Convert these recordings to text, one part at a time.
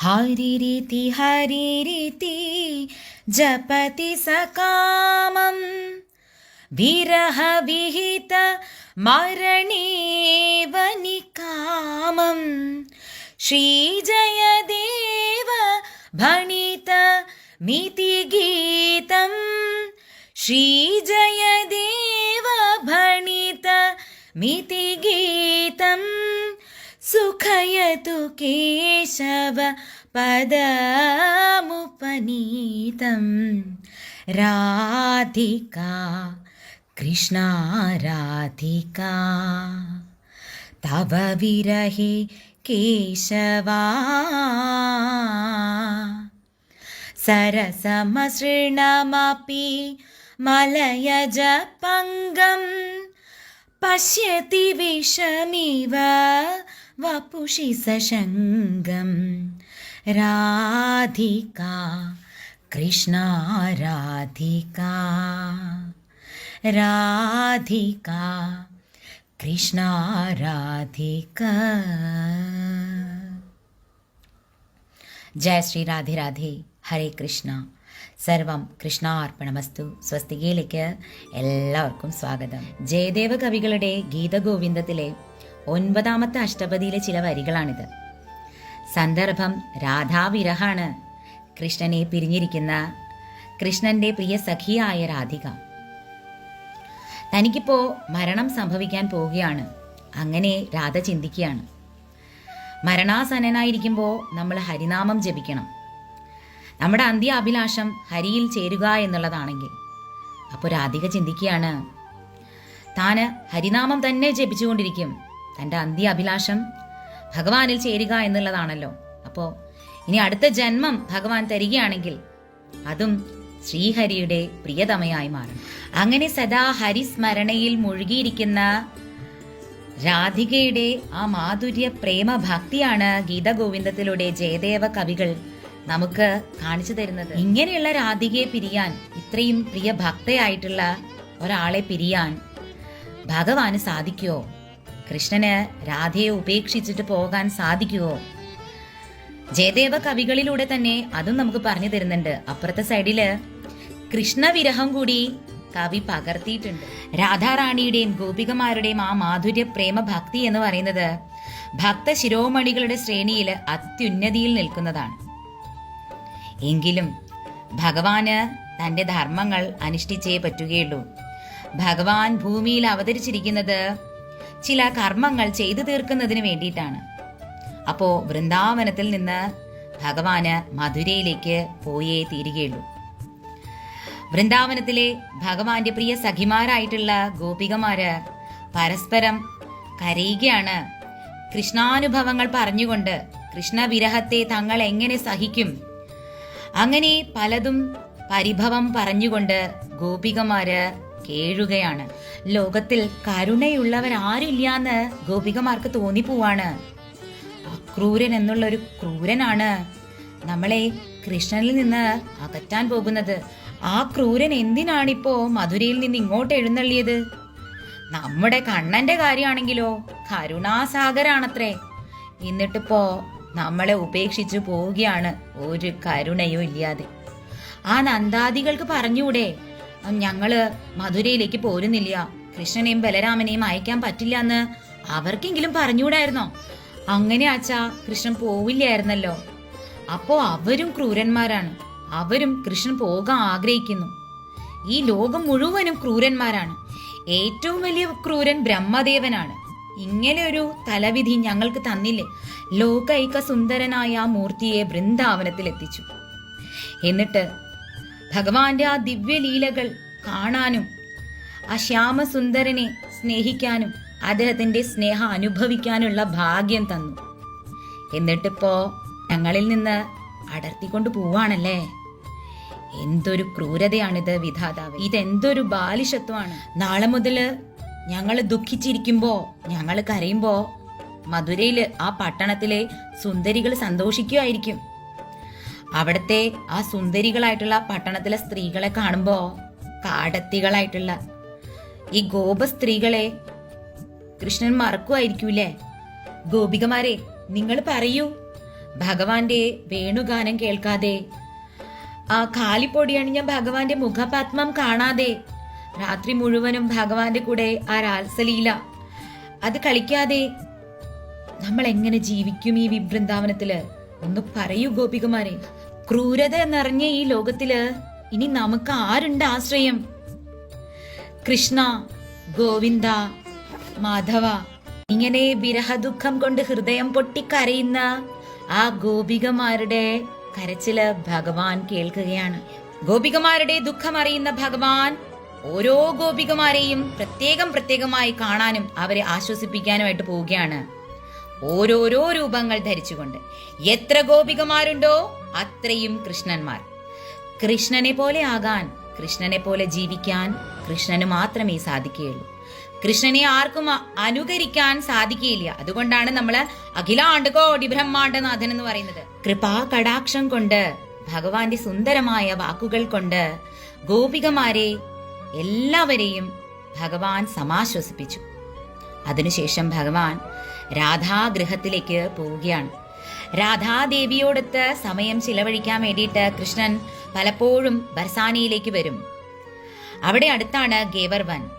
हरिरिति हरिरिति जपति सकामं। विरहविहित मरणेव निकामं। श्रीजयदेव भणित मितिगीतं श्रीजयदेव भणित मितिगीतं सुखयतु केशव पदमुपनीतं राधिका कृष्णा राधिका तव विरहे केशवा। सरसमसृणमपि मलयजपङ्गम् पश्यति विषमिव വപുഷി സശങ്കം രാധിക കൃഷ്ണ രാധിക. രാധിക കൃഷ്ണ രാധിക. ജയ ശ്രീ രാധേ രാധേ ഹരേ കൃഷ്ണ. സർവം കൃഷ്ണാർപ്പണമസ്തു. സ്വസ്തികയിലേക്ക് എല്ലാവർക്കും സ്വാഗതം. ജയദേവ കവികളുടെ ഗീതഗോവിന്ദത്തിലെ ഒൻപതാമത്തെ അഷ്ടപതിയിലെ ചില വരികളാണിത്. സന്ദർഭം രാധാവിരഹാണ്. കൃഷ്ണനെ പിരിഞ്ഞിരിക്കുന്ന കൃഷ്ണന്റെ പ്രിയ സഖിയായ രാധിക. തനിക്കിപ്പോ മരണം സംഭവിക്കാൻ പോവുകയാണ്. അങ്ങനെ രാധ ചിന്തിക്കുകയാണ്. മരണാസന്നനായിരിക്കുമ്പോൾ നമ്മൾ ഹരിനാമം ജപിക്കണം. നമ്മുടെ അന്ത്യ അഭിലാഷം ഹരിയിൽ ചേരുക എന്നുള്ളതാണെങ്കിൽ. അപ്പോൾ രാധിക ചിന്തിക്കുകയാണ് താന് ഹരിനാമം തന്നെ ജപിച്ചുകൊണ്ടിരിക്കും. തന്റെ അന്ത്യ അഭിലാഷം ഭഗവാനിൽ ചേരുക എന്നുള്ളതാണല്ലോ. അപ്പോൾ ഇനി അടുത്ത ജന്മം ഭഗവാൻ തരികയാണെങ്കിൽ അതും ശ്രീഹരിയുടെ പ്രിയതമയായി മാറും അങ്ങനെ സദാ ഹരിസ്മരണയിൽ മുഴുകിയിരിക്കുന്ന രാധികയുടെ ആ മാധുര്യ പ്രേമ ഭക്തിയാണ് ഗീതഗോവിന്ദത്തിലൂടെ ജയദേവ കവികൾ നമുക്ക് കാണിച്ചു തരുന്നത്. ഇങ്ങനെയുള്ള രാധികയെ പിരിയാൻ ഇത്രയും പ്രിയ ഭക്തയായിട്ടുള്ള ഒരാളെ പിരിയാൻ ഭഗവാന് സാധിക്കുമോ കൃഷ്ണന് രാധയെ ഉപേക്ഷിച്ചിട്ട് പോകാൻ സാധിക്കുമോ ജയദേവ കവികളിലൂടെ തന്നെ അതും നമുക്ക് പറഞ്ഞു തരുന്നുണ്ട്. അപ്പുറത്തെ സൈഡിൽ കൃഷ്ണവിരഹം കൂടി കവി പകർത്തിയിട്ടുണ്ട്. രാധാറാണിയുടെയും ഗോപികമാരുടെയും ആ മാധുര്യ പ്രേമ ഭക്തി എന്ന് പറയുന്നത് ഭക്ത ശിരോമണികളുടെ ശ്രേണിയിൽ അത്യുന്നതിയിൽ നിൽക്കുന്നതാണ്. എങ്കിലും ഭഗവാന് തന്റെ ധർമ്മങ്ങൾ അനുഷ്ഠിച്ചേ പറ്റുകയുള്ളൂ. ഭഗവാൻ ഭൂമിയിൽ അവതരിച്ചിരിക്കുന്നത് ചില കർമ്മങ്ങൾ ചെയ്തു തീർക്കുന്നതിന് വേണ്ടിയിട്ടാണ്. അപ്പോ വൃന്ദാവനത്തിൽ നിന്ന് ഭഗവാന് മധുരയിലേക്ക് പോയേ തീരുകയുള്ളൂ. വൃന്ദാവനത്തിലെ ഭഗവാന്റെ പ്രിയ സഖിമാരായിട്ടുള്ള ഗോപികമാര് പരസ്പരം കരയുകയാണ്. കൃഷ്ണാനുഭവങ്ങൾ പറഞ്ഞുകൊണ്ട് കൃഷ്ണവിരഹത്തെ തങ്ങൾ എങ്ങനെ സഹിക്കും? അങ്ങനെ പലതും പരിഭവം പറഞ്ഞുകൊണ്ട് ഗോപികമാര് കേഴുകയാണ്. ലോകത്തിൽ കരുണയുള്ളവരാരുമില്ലാന്ന് ഗോപികമാർക്ക് തോന്നിപ്പോവാണ്. അക്രൂരൻ എന്നുള്ള ഒരു ക്രൂരനാണ് നമ്മളെ കൃഷ്ണനിൽ നിന്ന് അകറ്റാൻ പോകുന്നത്. ആ ക്രൂരൻ എന്തിനാണിപ്പോ മധുരയിൽ നിന്ന് ഇങ്ങോട്ട് എഴുന്നള്ളിയത്? നമ്മുടെ കണ്ണന്റെ കാര്യമാണെങ്കിലോ കരുണാസാഗരാണത്രേ. എന്നിട്ടിപ്പോ നമ്മളെ ഉപേക്ഷിച്ചു പോവുകയാണ് ഒരു കരുണയോ ഇല്ലാതെ. ആ നന്ദാദികൾക്ക് പറഞ്ഞൂടെ ഞങ്ങൾ മധുരയിലേക്ക് പോരുന്നില്ല. കൃഷ്ണനെയും ബലരാമനെയും അയക്കാൻ പറ്റില്ല എന്ന് അവർക്കെങ്കിലും പറഞ്ഞുകൂടായിരുന്നോ? അങ്ങനെ ആച്ചാ കൃഷ്ണൻ പോവില്ലായിരുന്നല്ലോ. അപ്പോ അവരും ക്രൂരന്മാരാണ്. അവരും കൃഷ്ണൻ പോകാൻ ആഗ്രഹിക്കുന്നു. ഈ ലോകം മുഴുവനും ക്രൂരന്മാരാണ്. ഏറ്റവും വലിയ ക്രൂരൻ ബ്രഹ്മദേവനാണ്. ഇങ്ങനെ ഒരു തലവിധി ഞങ്ങൾക്ക് തന്നില്ലേ? ലോകൈക സുന്ദരനായ ആ മൂർത്തിയെ വൃന്ദാവനത്തിൽ എത്തിച്ചു എന്നിട്ട് ഭഗവാന്റെ ആ ദിവ്യലീലകൾ കാണാനും ആ ശ്യാമസുന്ദരനെ സ്നേഹിക്കാനും അദ്ദേഹത്തിന്റെ സ്നേഹം അനുഭവിക്കാനുള്ള ഭാഗ്യം തന്നു. എന്നിട്ടിപ്പോ ഞങ്ങളിൽ നിന്ന് അടർത്തിക്കൊണ്ട് പോവാണല്ലേ? എന്തൊരു ക്രൂരതയാണിത് വിധാതാവ്. ഇതെന്തൊരു ബാലിശത്വമാണ്. നാളെ മുതൽ ഞങ്ങൾ ദുഃഖിച്ചിരിക്കുമ്പോ ഞങ്ങൾ കരയുമ്പോ മധുരയിൽ ആ പട്ടണത്തിലെ സുന്ദരികൾ സന്തോഷിക്കുമായിരിക്കും അവിടുത്തെ ആ സുന്ദരികളായിട്ടുള്ള പട്ടണത്തിലെ സ്ത്രീകളെ കാണുമ്പോ കാടത്തികളായിട്ടുള്ള ഈ ഗോപ സ്ത്രീകളെ കൃഷ്ണൻ മറക്കുമായിരിക്കൂലേ ഗോപികമാരെ നിങ്ങൾ പറയൂ. ഭഗവാന്റെ വേണുഗാനം കേൾക്കാതെ ആ കാലിപ്പൊടി അണിഞ്ഞ ഭഗവാന്റെ മുഖപത്മം കാണാതെ രാത്രി മുഴുവനും ഭഗവാന്റെ കൂടെ ആ രാത്സലീല അത് കളിക്കാതെ നമ്മൾ എങ്ങനെ ജീവിക്കും ഈ വിവൃന്ദാവനത്തിൽ ഒന്ന് പറയൂ ഗോപികുമാരെ. ക്രൂരത നിറഞ്ഞ ഈ ലോകത്തിൽ ഇനി നമുക്ക് ആരുണ്ട് ആശ്രയം? കൃഷ്ണ ഗോവിന്ദ മാധവ. ഇങ്ങനെ വിരഹദുഃഖം കൊണ്ട് ഹൃദയം പൊട്ടിക്കരയുന്ന ആ ഗോപികമാരുടെ കരച്ചിൽ ഭഗവാൻ കേൾക്കുകയാണ്. ഗോപികമാരുടെ ദുഃഖം അറിയുന്ന ഭഗവാൻ ഓരോ ഗോപികമാരെയും പ്രത്യേകം പ്രത്യേകമായി കാണാനും അവരെ ആശ്വസിപ്പിക്കാനുമായിട്ട് പോവുകയാണ്. ഓരോരോ രൂപങ്ങൾ ധരിച്ചുകൊണ്ട്. എത്ര ഗോപികമാരുണ്ടോ അത്രയും കൃഷ്ണന്മാർ. കൃഷ്ണനെ പോലെ ആകാൻ കൃഷ്ണനെ പോലെ ജീവിക്കാൻ കൃഷ്ണന് മാത്രമേ സാധിക്കുകയുള്ളൂ. കൃഷ്ണനെ ആർക്കും അനുകരിക്കാൻ സാധിക്കുകയില്ല. അതുകൊണ്ടാണ് നമ്മൾ അഖിലാണ്ട് കോടി ബ്രഹ്മാണ്ടനാഥൻ എന്ന് പറയുന്നത്. കൃപാ കടാക്ഷം കൊണ്ട് ഭഗവാന്റെ സുന്ദരമായ വാക്കുകൾ കൊണ്ട് ഗോപികമാരെ എല്ലാവരെയും ഭഗവാൻ സമാശ്വസിപ്പിച്ചു. അതിനുശേഷം ഭഗവാൻ രാധാഗൃഹത്തിലേക്ക് പോവുകയാണ്. രാധാദേവിയോടൊത്ത് സമയം ചിലവഴിക്കാൻ വേണ്ടിയിട്ട് കൃഷ്ണൻ പലപ്പോഴും ബർസാനിയിലേക്ക് വരും. അവിടെ അടുത്താണ് ഗേവർവൻ.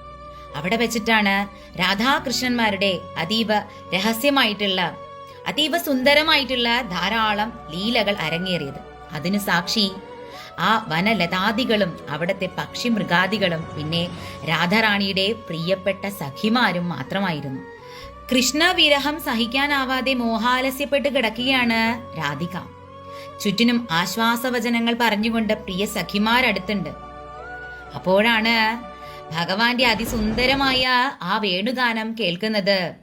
അവിടെ വെച്ചിട്ടാണ് രാധാകൃഷ്ണന്മാരുടെ അതീവ രഹസ്യമായിട്ടുള്ള അതീവ സുന്ദരമായിട്ടുള്ള ധാരാളം ലീലകൾ അരങ്ങേറിയത്. അതിനു സാക്ഷി ആ വനലതാദികളും അവിടുത്തെ പക്ഷി മൃഗാദികളും പിന്നെ രാധാറാണിയുടെ പ്രിയപ്പെട്ട സഖിമാരും മാത്രമായിരുന്നു. കൃഷ്ണവിരഹം സഹിക്കാനാവാതെ മോഹാലസ്യപ്പെട്ട് കിടക്കുകയാണ് രാധിക. ചുറ്റിനും ആശ്വാസവചനങ്ങൾ പറഞ്ഞുകൊണ്ട് പ്രിയ സഖിമാരടുത്തുണ്ട്. അപ്പോഴാണ് ഭഗവാന്റെ അതിസുന്ദരമായ ആ വേണുഗാനം കേൾക്കുന്നത്.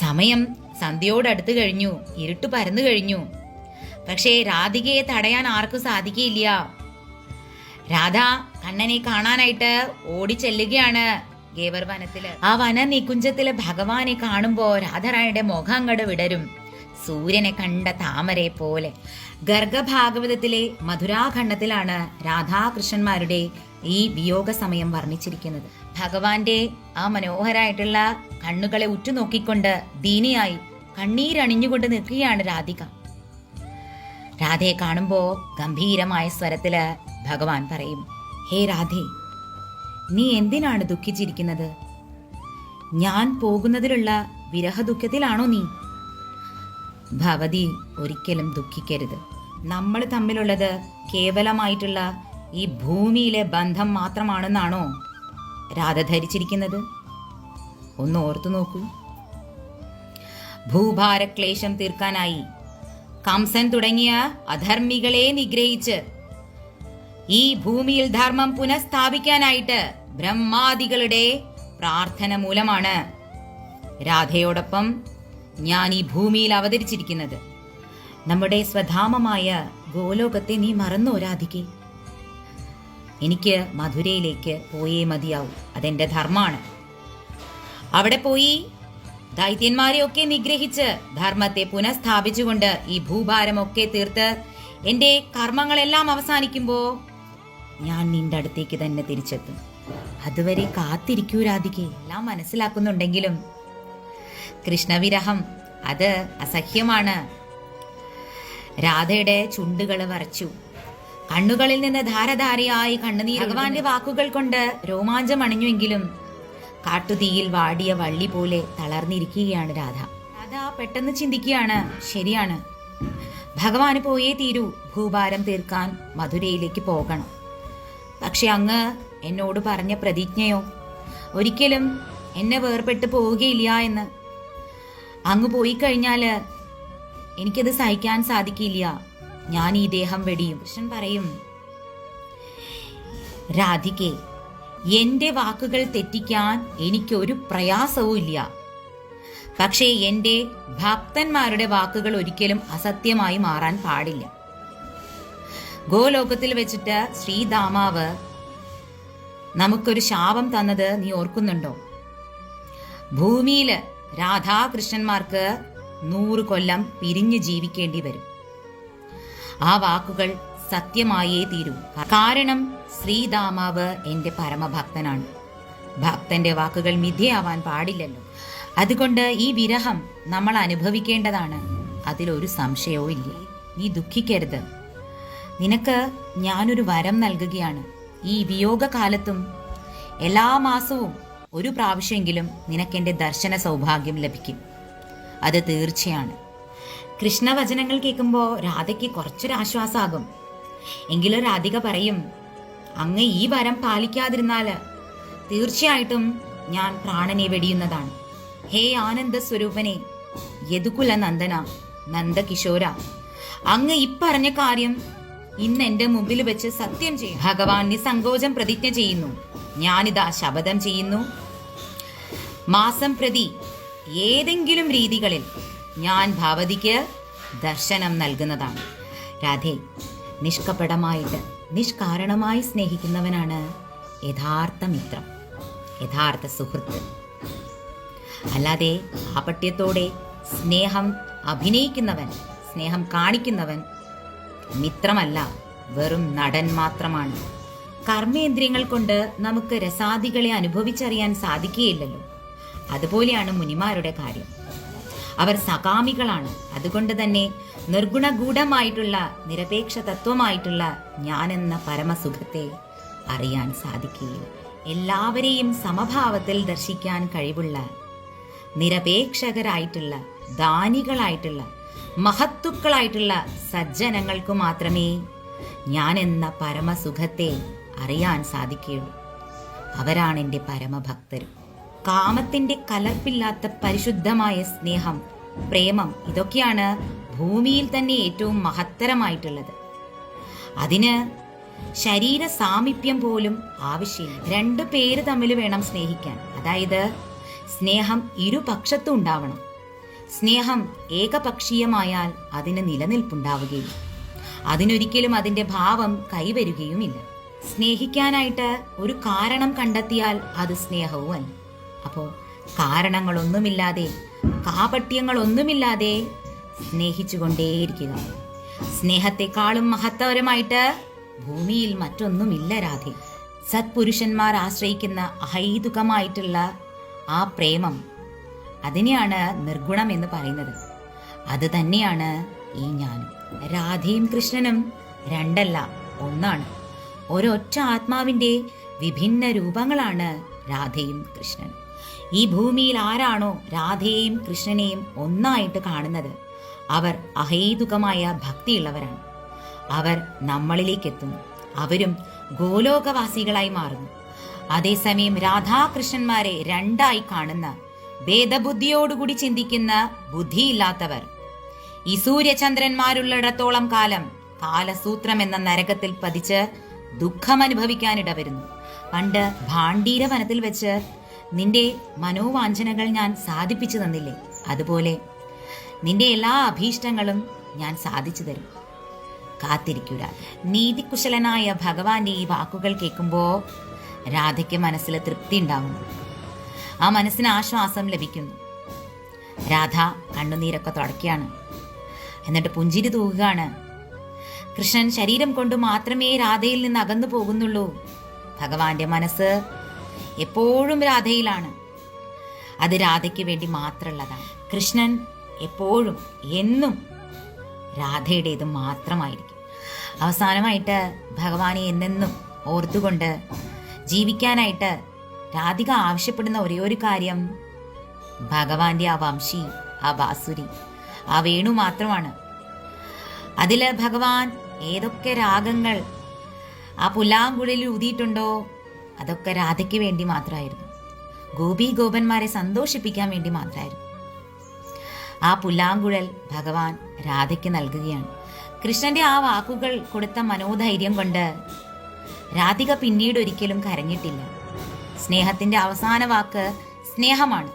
സമയം സന്ധ്യയോടടുത്ത് കഴിഞ്ഞു ഇരുട്ട് പരന്നു കഴിഞ്ഞു. പക്ഷേ രാധികയെ തടയാൻ ആർക്കും സാധിക്കില്ല രാധ കണ്ണനെ കാണാനായിട്ട് ഓടിച്ചെല്ലുകയാണ്. ഗേവർ വനത്തിൽ ആ വന നികുഞ്ചത്തിലെ ഭഗവാനെ കാണുമ്പോ രാധാറാണിയുടെ മുഖം വിടരും. സൂര്യനെ കണ്ട താമരെ പോലെ. ഗർഗഭാഗവതത്തിലെ മധുരാഖണ്ഡത്തിലാണ് രാധാകൃഷ്ണന്മാരുടെ ഈ വിയോഗ സമയം വർണിച്ചിരിക്കുന്നത്. ഭഗവാന്റെ ആ മനോഹരായിട്ടുള്ള കണ്ണുകളെ ഉറ്റുനോക്കിക്കൊണ്ട് ദീനിയായി കണ്ണീരണിഞ്ഞുകൊണ്ട് നിൽക്കുകയാണ് രാധിക. രാധയെ കാണുമ്പോ ഗംഭീരമായ സ്വരത്തിൽ ഭഗവാൻ പറയും ഹേ രാധേ നീ എന്തിനാണ് ദുഃഖിച്ചിരിക്കുന്നത്? ഞാൻ പോകുന്നതിലുള്ള വിരഹദുഃഖത്തിലാണോ നീ? ഭവതി ഒരിക്കലും ദുഃഖിക്കരുത്. നമ്മൾ തമ്മിലുള്ളത് കേവലമായിട്ടുള്ള ഈ ഭൂമിയിലെ ബന്ധം മാത്രമാണെന്നാണോ രാധ ധരിച്ചിരിക്കുന്നത്? ഒന്ന് ഓർത്തു നോക്കൂ. ഭൂഭാരക്ലേശം തീർക്കാനായി കംസൻ തുടങ്ങിയ അധർമ്മികളെ നിഗ്രഹിച്ച് ഈ ഭൂമിയിൽ ധർമ്മം പുനഃസ്ഥാപിക്കാനായിട്ട് ബ്രഹ്മാദികളുടെ പ്രാർത്ഥന മൂലമാണ്. രാധയോടൊപ്പം ഞാൻ ഈ ഭൂമിയിൽ അവതരിച്ചിരിക്കുന്നത്. നമ്മുടെ സ്വധാമമായ ഗോലോകത്തെ നീ മറന്നോ രാധികെ? എനിക്ക് മധുരയിലേക്ക് പോയേ മതിയാവൂ. അതെന്റെ ധർമ്മമാണ് അവിടെ പോയി ദൈത്യന്മാരെയൊക്കെ നിഗ്രഹിച്ച് ധർമ്മത്തെ പുനഃസ്ഥാപിച്ചുകൊണ്ട് ഈ ഭൂഭാരമൊക്കെ തീർത്ത് എന്റെ കർമ്മങ്ങളെല്ലാം അവസാനിക്കുമ്പോ ഞാൻ നിന്റെ അടുത്തേക്ക് തന്നെ തിരിച്ചെത്തും. അതുവരെ കാത്തിരിക്കൂ രാധികെ എല്ലാം മനസ്സിലാക്കുന്നുണ്ടെങ്കിലും. കൃഷ്ണവിരഹം അത് അസഹ്യമാണ്. രാധയുടെ ചുണ്ടുകൾ വരച്ചു. കണ്ണുകളിൽ നിന്ന് ധാരധാരയായി കണ്ണുനീർ ഭഗവാന്റെ വാക്കുകൾ കൊണ്ട് രോമാഞ്ചം അണിഞ്ഞുവെങ്കിലും കാട്ടുതീയിൽ വാടിയ വള്ളി പോലെ തളർന്നിരിക്കുകയാണ് രാധ. രാധ പെട്ടെന്ന് ചിന്തിക്കുകയാണ് ശരിയാണ്. ഭഗവാന് പോയേ തീരൂ ഭൂഭാരം തീർക്കാൻ മധുരയിലേക്ക് പോകണം. പക്ഷെ അങ്ങ് എന്നോട് പറഞ്ഞ പ്രതിജ്ഞയോ? ഒരിക്കലും എന്നെ വേർപെട്ട് പോവുകയില്ല എന്ന്. അങ്ങ് പോയി കഴിഞ്ഞാൽ എനിക്കത് സഹിക്കാൻ സാധിക്കില്ല. ഞാൻ ഈ ദേഹം വെടിയും. കൃഷ്ണൻ പറയും രാധികെ എന്റെ വാക്കുകൾ തെറ്റിക്കാൻ എനിക്കൊരു പ്രയാസവും ഇല്ല. പക്ഷേ എന്റെ ഭക്തന്മാരുടെ വാക്കുകൾ ഒരിക്കലും അസത്യമായി മാറാൻ പാടില്ല. ഗോലോകത്തിൽ വെച്ചിട്ട് ശ്രീദാമാവ് നമുക്കൊരു ശാപം തന്നത് നീ ഓർക്കുന്നുണ്ടോ? ഭൂമിയിൽ രാധാകൃഷ്ണന്മാർക്ക് നൂറ് കൊല്ലം പിരിഞ്ഞു ജീവിക്കേണ്ടി വരും. ആ വാക്കുകൾ സത്യമായേ തീരൂ. കാരണം ശ്രീദാമാവ് എന്റെ പരമഭക്തനാണ്. ഭക്തന്റെ വാക്കുകൾ മിഥ്യയാവാൻ പാടില്ലല്ലോ. അതുകൊണ്ട് ഈ വിരഹം നമ്മൾ അനുഭവിക്കേണ്ടതാണ്. അതിലൊരു സംശയവും ഇല്ല? നീ ദുഃഖിക്കരുത്. നിനക്ക് ഞാനൊരു വരം നൽകുകയാണ്. ഈ വിയോഗകാലത്തും എല്ലാ മാസവും ഒരു പ്രാവശ്യമെങ്കിലും നിനക്കെന്റെ ദർശന സൗഭാഗ്യം ലഭിക്കും. അത് തീർച്ചയാണ്. കൃഷ്ണവചനങ്ങൾ കേൾക്കുമ്പോൾ രാധയ്ക്ക് കുറച്ചൊരു ആശ്വാസമാകും എങ്കിലും രാധിക പറയും അങ്ങ് ഈ വരം പാലിക്കാതിരുന്നാൽ തീർച്ചയായിട്ടും ഞാൻ പ്രാണനെ വെടിയുന്നതാണ്. ഹേ ആനന്ദ സ്വരൂപനെ യദുകുല നന്ദന നന്ദകിശോര അങ്ങ് ഇപ്പറഞ്ഞ കാര്യം ഇന്ന് എന്റെ മുമ്പിൽ വെച്ച് സത്യം ചെയ്യും. ഭഗവാൻ നിസങ്കോചം പ്രതിജ്ഞ ചെയ്യുന്നു. ഞാനിതാ ശപഥം ചെയ്യുന്നു. മാസം പ്രതി ഏതെങ്കിലും രീതികളിൽ ഞാൻ ഭാവതിക്ക് ദർശനം നൽകുന്നതാണ്. രാധേ നിഷ്കപടമായിട്ട് നിഷ്കാരണമായി സ്നേഹിക്കുന്നവനാണ് യഥാർത്ഥ മിത്രം യഥാർത്ഥ സുഹൃത്ത്. അല്ലാതെ ആപട്യത്തോടെ സ്നേഹം അഭിനയിക്കുന്നവൻ സ്നേഹം കാണിക്കുന്നവൻ മിത്രമല്ല വെറും നടൻ മാത്രമാണ്. കർമ്മേന്ദ്രിയങ്ങൾ കൊണ്ട് നമുക്ക് രസാദികളെ അനുഭവിച്ചറിയാൻ സാധിക്കുകയില്ലല്ലോ. അതുപോലെയാണ് മുനിമാരുടെ കാര്യം. അവർ സകാമികളാണ്. അതുകൊണ്ട് തന്നെ നിർഗുണഗൂഢമായിട്ടുള്ള നിരപേക്ഷ തത്വമായിട്ടുള്ള ഞാനെന്ന പരമസുഖത്തെ അറിയാൻ സാധിക്കുകയില്ല. എല്ലാവരെയും സമഭാവത്തിൽ ദർശിക്കാൻ കഴിവുള്ള നിരപേക്ഷകരായിട്ടുള്ള ദാനികളായിട്ടുള്ള മഹത്തുക്കളായിട്ടുള്ള സജ്ജനങ്ങൾക്ക് മാത്രമേ ഞാൻ എന്ന പരമസുഖത്തെ അറിയാൻ സാധിക്കുകയുള്ളൂ. അവരാണ് എന്റെ പരമഭക്തരും കാമത്തിന്റെ കലർപ്പില്ലാത്ത പരിശുദ്ധമായ സ്നേഹം പ്രേമം ഇതൊക്കെയാണ് ഭൂമിയിൽ തന്നെ ഏറ്റവും മഹത്തരമായിട്ടുള്ളത്. അതിന് ശരീര സാമീപ്യം പോലും ആവശ്യമില്ല. രണ്ട് പേര് തമ്മിൽ വേണം സ്നേഹിക്കാൻ. അതായത് സ്നേഹം ഇരുപക്ഷത്തും ഉണ്ടാവണം. സ്നേഹം ഏകപക്ഷീയമായാൽ അതിന് നിലനിൽപ്പുണ്ടാവുകയില്ല. അതിനൊരിക്കലും അതിന്റെ ഭാവം കൈവരുകയുമില്ല. സ്നേഹിക്കാനായിട്ട് ഒരു കാരണം കണ്ടെത്തിയാൽ അത് സ്നേഹവും അല്ല അപ്പോൾ കാരണങ്ങളൊന്നുമില്ലാതെ കാപട്യങ്ങളൊന്നുമില്ലാതെ സ്നേഹിച്ചുകൊണ്ടേയിരിക്കുക. സ്നേഹത്തെക്കാളും മഹത്തരമായിട്ട് ഭൂമിയിൽ മറ്റൊന്നുമില്ല രാധേ. സത്പുരുഷന്മാർ ആശ്രയിക്കുന്ന അഹൈതുകമായിട്ടുള്ള ആ പ്രേമം അതിനെയാണ് നിർഗുണം എന്ന് പറയുന്നത്. അത് തന്നെയാണ് ഈ ഞാനും. രാധയും കൃഷ്ണനും രണ്ടല്ല ഒന്നാണ്. ഒരൊറ്റ ആത്മാവിന്റെ വിഭിന്ന രൂപങ്ങളാണ് രാധയും കൃഷ്ണനും. ഈ ഭൂമിയിൽ ആരാണോ രാധയെയും കൃഷ്ണനെയും ഒന്നായിട്ട് കാണുന്നത് അവർ അഹേതുകമായ ഭക്തിയുള്ളവരാണ്. അവർ നമ്മളിലേക്ക് എത്തുന്നു അവരും ഗോലോകവാസികളായി മാറുന്നു. അതേസമയം രാധാകൃഷ്ണന്മാരെ രണ്ടായി കാണുന്ന ഭേദബുദ്ധിയോടുകൂടി ചിന്തിക്കുന്ന ബുദ്ധിയില്ലാത്തവർ. ഈ സൂര്യചന്ദ്രന്മാരുള്ളിടത്തോളം കാലം കാലസൂത്രം എന്ന നരകത്തിൽ പതിച്ച് ദുഃഖം അനുഭവിക്കാനിട വരുന്നു പണ്ട് ഭാണ്ഡീര വനത്തിൽ വെച്ച് നിന്റെ മനോവാഞ്ചനകൾ ഞാൻ സാധിപ്പിച്ചു തന്നില്ലേ? അതുപോലെ നിന്റെ എല്ലാ അഭീഷ്ടങ്ങളും ഞാൻ സാധിച്ചു തരും. കാത്തിരിക്കുക. നീതികുശലനായ ഭഗവാന്റെ ഈ വാക്കുകൾ കേൾക്കുമ്പോൾ രാധയ്ക്ക് മനസ്സിൽ തൃപ്തി ഉണ്ടാകുന്നു ആ മനസ്സിന് ആശ്വാസം ലഭിക്കുന്നു. രാധ കണ്ണുനീരൊക്കെ തുടക്കുകയാണ് എന്നിട്ട് പുഞ്ചിരി തൂകുകയാണ് കൃഷ്ണൻ ശരീരം കൊണ്ട് മാത്രമേ രാധയിൽ നിന്ന് അകന്നു പോകുന്നുള്ളൂ. ഭഗവാന്റെ മനസ്സ് എപ്പോഴും രാധയിലാണ്. അത് രാധയ്ക്ക് വേണ്ടി മാത്രമുള്ളതാണ്. കൃഷ്ണൻ എപ്പോഴും എന്നും രാധയുടേത് മാത്രമായിരിക്കും. അവസാനമായിട്ട് ഭഗവാനെ എന്നെന്നും ഓർത്തുകൊണ്ട് ജീവിക്കാനായിട്ട് രാധിക ആവശ്യപ്പെടുന്ന ഒരേ ഒരു കാര്യം. ഭഗവാന്റെ ആ വംശി ആ ബാസുരി ആ വേണു മാത്രമാണ്. അതിൽ ഭഗവാൻ ഏതൊക്കെ രാഗങ്ങൾ ആ പുല്ലാങ്കുഴലിൽ ഊതിയിട്ടുണ്ടോ അതൊക്കെ രാധയ്ക്ക് വേണ്ടി മാത്രമായിരുന്നു. ഗോപി ഗോപന്മാരെ സന്തോഷിപ്പിക്കാൻ വേണ്ടി മാത്രമായിരുന്നു. ആ പുല്ലാങ്കുഴൽ ഭഗവാൻ രാധയ്ക്ക് നൽകുകയാണ്. കൃഷ്ണന്റെ ആ വാക്കുകൾ കൊടുത്ത മനോധൈര്യം കൊണ്ട് രാധിക പിന്നീട് ഒരിക്കലും കരഞ്ഞിട്ടില്ല. സ്നേഹത്തിന്റെ അവസാന വാക്ക് സ്നേഹമാണ്.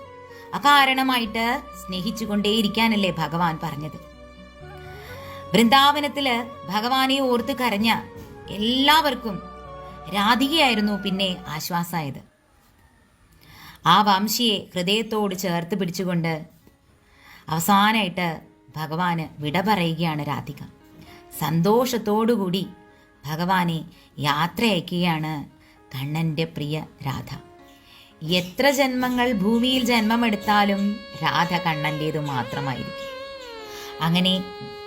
അകാരണമായിട്ട് സ്നേഹിച്ചുകൊണ്ടേയിരിക്കാനല്ലേ ഭഗവാൻ പറഞ്ഞത്. വൃന്ദാവനത്തിൽ ഭഗവാനെ ഓർത്ത് കരഞ്ഞ എല്ലാവർക്കും രാധികയായിരുന്നു പിന്നെ ആശ്വാസമായത് ആ വംശിയെ ഹൃദയത്തോട് ചേർത്ത് പിടിച്ചുകൊണ്ട് അവസാനമായിട്ട് ഭഗവാന് വിട പറയുകയാണ് രാധിക. സന്തോഷത്തോടുകൂടി ഭഗവാനെ യാത്ര അയക്കുകയാണ് കണ്ണന്റെ പ്രിയ രാധ. എത്ര ജന്മങ്ങൾ ഭൂമിയിൽ ജന്മമെടുത്താലും രാധ കണ്ണന്റേതു മാത്രമായിരിക്കും. അങ്ങനെ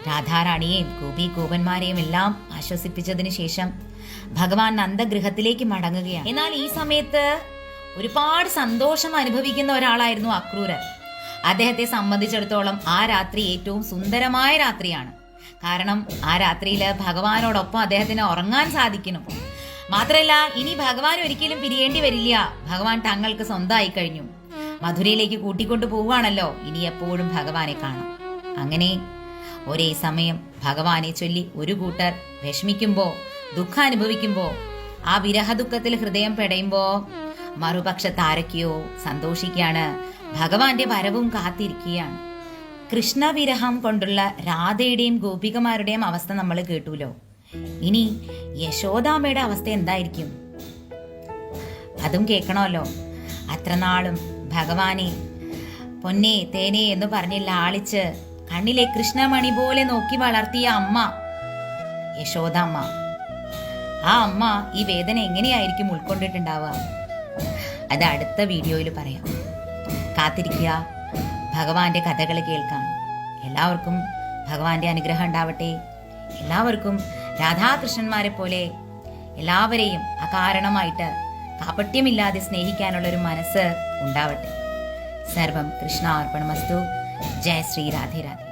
രാധാറാണിയെയും ഗോപി ഗോപന്മാരെയും എല്ലാം ആശ്വസിപ്പിച്ചതിന് ശേഷം ഭഗവാൻ നന്ദഗൃഹത്തിലേക്ക് മടങ്ങുകയാണ്. എന്നാൽ ഈ സമയത്ത് ഒരുപാട് സന്തോഷം അനുഭവിക്കുന്ന ഒരാളായിരുന്നു അക്രൂരൻ. അദ്ദേഹത്തെ സംബന്ധിച്ചിടത്തോളം ആ രാത്രി ഏറ്റവും സുന്ദരമായ രാത്രിയാണ്. കാരണം ആ രാത്രിയിൽ ഭഗവാനോടൊപ്പം അദ്ദേഹത്തിന് ഉറങ്ങാൻ സാധിക്കുന്നു. മാത്രമല്ല ഇനി ഭഗവാൻ ഒരിക്കലും പിരിയേണ്ടി വരില്ല. ഭഗവാൻ തങ്ങൾക്ക് സ്വന്തമായി കഴിഞ്ഞു. മധുരയിലേക്ക് കൂട്ടിക്കൊണ്ടു പോവുകയാണല്ലോ. ഇനി എപ്പോഴും ഭഗവാനെ കാണാം. അങ്ങനെ ഒരേ സമയം ഭഗവാനെ ചൊല്ലി ഒരു കൂട്ടർ വിഷമിക്കുമ്പോ ദുഃഖം അനുഭവിക്കുമ്പോ ആ വിരഹ ദുഃഖത്തിൽ ഹൃദയം പെടയുമ്പോ മറുപക്ഷ ആരൊക്കെയോ സന്തോഷിക്കാണ് ഭഗവാന്റെ വരവും കാത്തിരിക്കുകയാണ്. കൃഷ്ണവിരഹം കൊണ്ടുള്ള രാധയുടെയും ഗോപികമാരുടെയും അവസ്ഥ നമ്മൾ കേട്ടുല്ലോ ഇനി യശോദാമ്മയുടെ അവസ്ഥ എന്തായിരിക്കും? അതും കേൾക്കണമല്ലോ. അത്രനാളും ഭഗവാനെ പൊന്നെ തേനെ എന്ന് പറഞ്ഞ് ലാളിച്ച് കണ്ണിലെ കൃഷ്ണമണി പോലെ നോക്കി വളർത്തിയ അമ്മ യശോദാമ്മ. ആ അമ്മ ഈ വേദന എങ്ങനെയായിരിക്കും ഉൾക്കൊണ്ടിട്ടുണ്ടാവുക? അത് അടുത്ത വീഡിയോയിൽ പറയാം. കാത്തിരിക്കുക. ഭഗവാന്റെ കഥകൾ കേൾക്കാം. എല്ലാവർക്കും ഭഗവാന്റെ അനുഗ്രഹം ഉണ്ടാവട്ടെ. എല്ലാവർക്കും രാധാകൃഷ്ണന്മാരെ പോലെ എല്ലാവരെയും അകാരണമായിട്ട് കാപട്യമില്ലാതെ സ്നേഹിക്കാനുള്ള ഒരു മനസ്സ് ഉണ്ടാവട്ടെ. സർവം കൃഷ്ണാർപ്പണമസ്തു. ജയ ശ്രീ രാധേ രാധേ.